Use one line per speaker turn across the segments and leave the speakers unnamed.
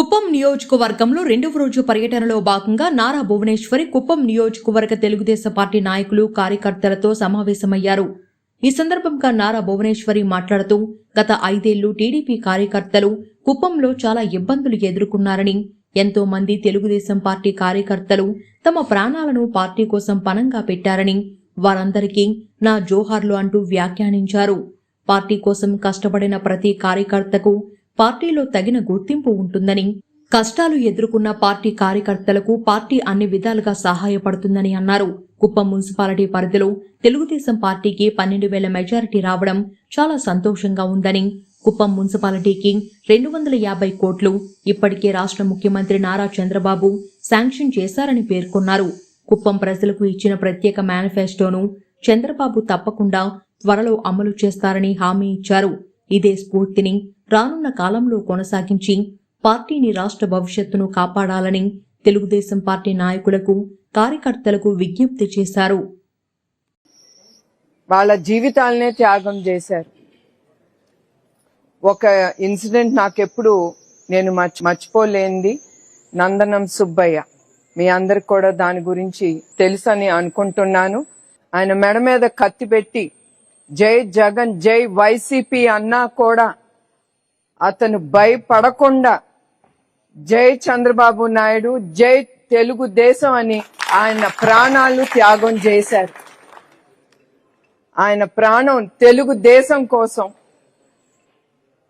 కుప్పం నియోజకవర్గంలో రెండవ రోజు పర్యటనలో భాగంగా నారా భువనేశ్వరి కుప్పం నియోజకవర్గ తెలుగుదేశం పార్టీ నాయకులు కార్యకర్తలతో సమావేశమయ్యారు. ఈ సందర్భంగా నారా భువనేశ్వరి మాట్లాడుతూ గత ఐదేళ్ళు టీడీపీ కార్యకర్తలు కుప్పంలో చాలా ఇబ్బందులు ఎదుర్కొన్నారని ఎంతో మంది తెలుగుదేశం పార్టీ కార్యకర్తలు తమ ప్రాణాలను పార్టీ కోసం పణంగా పెట్టారని వారందరికీ నా జోహార్లు అంటూ వ్యాఖ్యానించారు. పార్టీ కోసం కష్టపడిన ప్రతి కార్యకర్తకు పార్టీలో తగిన గుర్తింపు ఉంటుందని కష్టాలు ఎదుర్కొన్న పార్టీ కార్యకర్తలకు పార్టీ అన్ని విధాలుగా సహాయపడుతుందని అన్నారు. కుప్పం మున్సిపాలిటీ పరిధిలో తెలుగుదేశం పార్టీకి పన్నెండు వేల మెజారిటీ రావడం చాలా సంతోషంగా ఉందని కుప్పం మున్సిపాలిటీకి రెండు వందల యాభై కోట్లు ఇప్పటికే రాష్ట్ర ముఖ్యమంత్రి నారా చంద్రబాబు శాంక్షన్ చేశారని పేర్కొన్నారు. కుప్పం ప్రజలకు ఇచ్చిన ప్రత్యేక మేనిఫెస్టోను చంద్రబాబు తప్పకుండా త్వరలో అమలు చేస్తారని హామీ ఇచ్చారు. ఇదే స్ఫూర్తిని రానున్న కాలంలో కొనసాగించి పార్టీని రాష్ట్ర భవిష్యత్తును కాపాడాలని తెలుగుదేశం పార్టీ నాయకులకు కార్యకర్తలకు విజ్ఞప్తి చేశారు.
వాళ్ళ జీవితాలనే త్యాగం చేశారు. ఒక ఇన్సిడెంట్ నాకెప్పుడు నేను మర్చి మర్చిపోలేనిది. నందనం సుబ్బయ్య. మీ అందరికి కూడా దాని గురించి తెలుసని అనుకుంటున్నాను. ఆయన మెడ మీద కత్తి పెట్టి జై జగన్ జై వైసీపీ అన్నా కూడా అతను భయపడకుండా జై చంద్రబాబు నాయుడు జై తెలుగుదేశం అని ఆయన ప్రాణాలు త్యాగం చేశారు. ఆయన ప్రాణం తెలుగుదేశం కోసం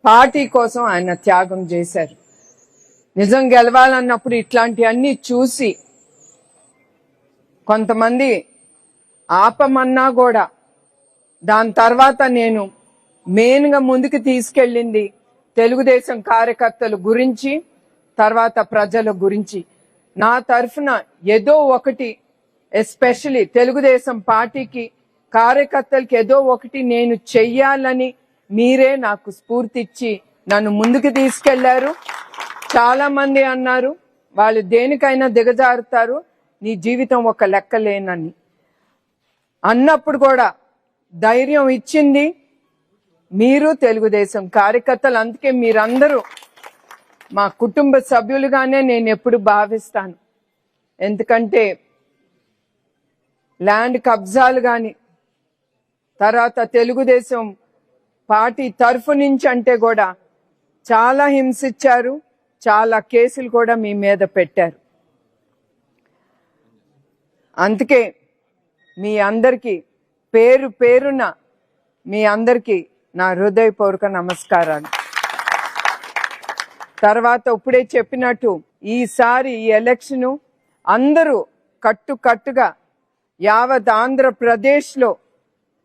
పార్టీ కోసం ఆయన త్యాగం చేశారు. నిజం గెలవాలన్నప్పుడు ఇట్లాంటివన్నీ చూసి కొంతమంది ఆపమన్నా కూడా దాని తర్వాత నేను మెయిన్గా ముందుకు తీసుకెళ్ళింది తెలుగుదేశం కార్యకర్తల గురించి తర్వాత ప్రజల గురించి. నా తరఫున ఏదో ఒకటి ఎస్పెషలీ తెలుగుదేశం పార్టీకి కార్యకర్తలకి ఏదో ఒకటి నేను చెయ్యాలని మీరే నాకు స్ఫూర్తిచ్చి నన్ను ముందుకు తీసుకెళ్ళారు. చాలా మంది అన్నారు వాళ్ళు దేనికైనా దిగజారుతారు నీ జీవితం ఒక లెక్కలేనని. అన్నప్పుడు కూడా ధైర్యం ఇచ్చింది మీరు తెలుగుదేశం కార్యకర్తలు. అందుకే మీరందరూ మా కుటుంబ సభ్యులుగానే నేను ఎప్పుడు భావిస్తాను. ఎందుకంటే ల్యాండ్ కబ్జాలు కానీ తర్వాత తెలుగుదేశం పార్టీ తరఫు నుంచి అంటే కూడా చాలా హింసించారు చాలా కేసులు కూడా మీ మీద పెట్టారు. అందుకే మీ అందరికీ పేరు పేరున మీ అందరికీ నా హృదయపూర్వక నమస్కారాలు. తర్వాత ఇప్పుడే చెప్పినట్టు ఈసారి ఈ ఎలక్షను అందరూ కట్టు కట్టుగా యావత్ ఆంధ్రప్రదేశ్లో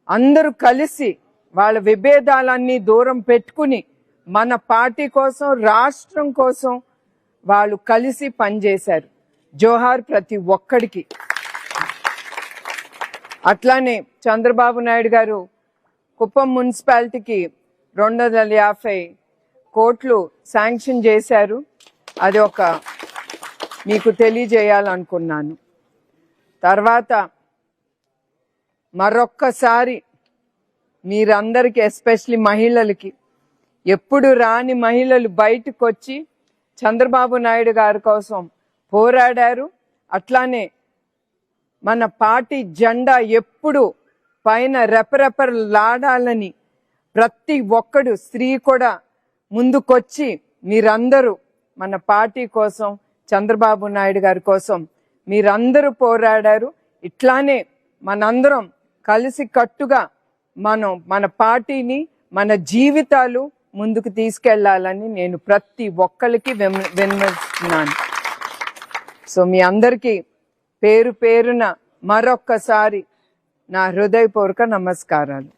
అందరూ కలిసి వాళ్ళ విభేదాలన్నీ దూరం పెట్టుకుని మన పార్టీ కోసం రాష్ట్రం కోసం వాళ్ళు కలిసి పనిచేశారు. జోహార్ ప్రతి ఒక్కడికి. అట్లానే చంద్రబాబు నాయుడు గారు కుప్పం మున్సిపాలిటీకి రెండు వందల యాభై కోట్లు శాంక్షన్ చేశారు. అది ఒక మీకు తెలియజేయాలనుకున్నాను. తర్వాత మరొక్కసారి మీరందరికీ ఎస్పెషలీ మహిళలకి ఎప్పుడు రాని మహిళలు బయటకు వచ్చి చంద్రబాబు నాయుడు గారి కోసం పోరాడారు. అట్లానే మన పార్టీ జెండా ఎప్పుడు పైన రెపరెపరలాడాలని ప్రతి ఒక్కడు స్త్రీ కూడా ముందుకొచ్చి మీరందరూ మన పార్టీ కోసం చంద్రబాబు నాయుడు గారి కోసం మీరందరూ పోరాడారు. ఇట్లానే మనందరం కలిసి కట్టుగా మనం మన పార్టీని మన జీవితాలు ముందుకు తీసుకెళ్ళాలని నేను ప్రతి ఒక్కరికి విన్నవిస్తున్నాను సో మీ అందరికీ పేరు పేరున మరొక్కసారి నా హృదయపూర్వక నమస్కారాలు.